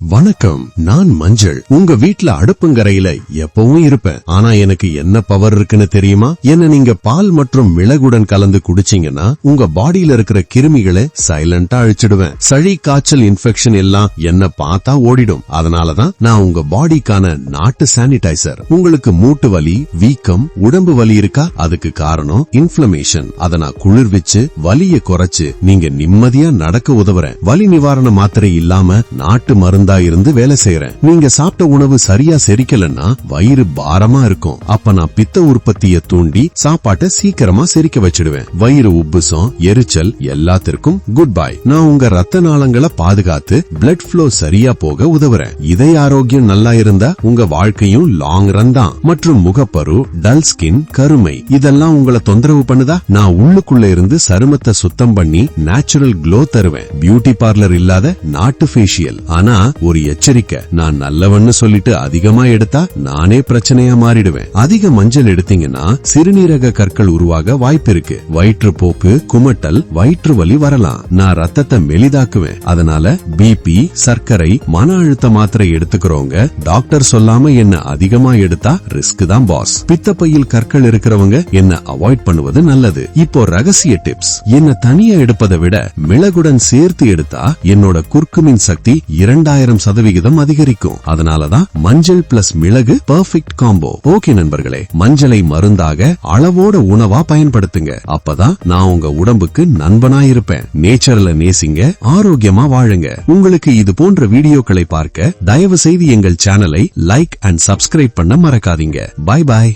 வணக்கம் நான் மஞ்சள். உங்க வீட்ல அடுப்புங்கரையில எப்பவும் இருப்பேன். ஆனா எனக்கு என்ன பவர் இருக்குன்னு தெரியுமா? என்ன நீங்க பால் மற்றும் மிளகுடன் கலந்து குடிச்சீங்கன்னா உங்க பாடியில இருக்கிற கிருமிகளை சைலண்டா அழிச்சிடுவேன். சளி காய்ச்சல் இன்ஃபெக்ஷன் எல்லாம் என்ன பார்த்தா ஓடிடும். அதனாலதான் நான் உங்க பாடிக்கான நாட்டு சானிடைசர் உங்களுக்கு மூட்டு வலி வீக்கம் உடம்பு வலி இருக்கா? அதுக்கு காரணம் இன்ஃபிளமேஷன் அத நான் குளிர்விச்சு வலியை குறைச்சு நீங்க நிம்மதியா நடக்க உதவுறேன். வலி நிவாரண மாத்திரை இல்லாம நாட்டு மருந்து இருந்து வேலை செய்யறேன் நீங்க சாப்பிட்ட உணவு சரியா செரிக்கலன்னா வயிறு பாரமா இருக்கும். அப்ப நான் பித்த உற்பத்தியை தூண்டி சாப்பாட்டை சீக்கிரமா செரிக்க வச்சிடுவேன். வயிறு உப்புசம் எரிச்சல் எல்லாத்திற்கும் குட் பை நான் உங்க ரத்த நாளங்களை பாதுகாத்து பிளட் ஃப்ளோ சரியா போக உதவுறேன். இதய ஆரோக்கியம் நல்லா இருந்தா உங்க வாழ்க்கையும் லாங் ரன் தான். மற்றும் முகப்பரு டல் ஸ்கின் கருமை இதெல்லாம் உங்களை தொந்தரவு பண்ணுதா? நான் உள்ளுக்குள்ள இருந்து சருமத்தை சுத்தம் பண்ணி நேச்சுரல் க்ளோ தருவேன். பியூட்டி பார்லர் இல்லாத நாட்டு ஃபேஷியல் ஆனா ஒரு எச்சரிக்கை. நான் நல்லவன்னு சொல்லிட்டு அதிகமா எடுத்தா நானே பிரச்சனையா மாறிடுவேன். அதிக மஞ்சள் எடுத்தீங்கன்னா சிறுநீரக கற்கள் உருவாக வாய்ப்பு இருக்கு. வயிற்றுப்போக்கு குமட்டல் வயிற்று வலி வரலாம். நான் ரத்தத்தை மெலிதாக்குவேன். அதனால பிபி சர்க்கரை மன அழுத்த மாத்திரை எடுத்துக்கிறவங்க டாக்டர் சொல்லாம என்ன அதிகமா எடுத்தா ரிஸ்க் தான் பாஸ். பித்தப்பையில் கற்கள் இருக்கிறவங்க என்ன அவாய்ட் பண்ணுவது நல்லது. இப்போ ரகசிய டிப்ஸ். என்ன தனியா எடுப்பதை விட மிளகுடன் சேர்த்து எடுத்தா என்னோட குறுக்குமின் சக்தி இரண்டாயிரம் சதவிகிதம் அதிகரிக்கும். அதனாலதான் மஞ்சள் பிளஸ் மிளகு பெர்ஃபெக்ட் காம்போ ஓகே நண்பர்களே மஞ்சளை மருந்தாக அளவோட உணவா பயன்படுத்துங்க. அப்பதான் நான் உங்க உடம்புக்கு நண்பனா இருப்பேன். நேச்சர்ல நேசிங்க ஆரோக்கியமா வாழுங்க. உங்களுக்கு இது போன்ற வீடியோக்களை பார்க்க தயவு செய்து எங்கள் சேனலை லைக் அண்ட் சப்ஸ்கிரைப் பண்ண மறக்காதீங்க. Bye bye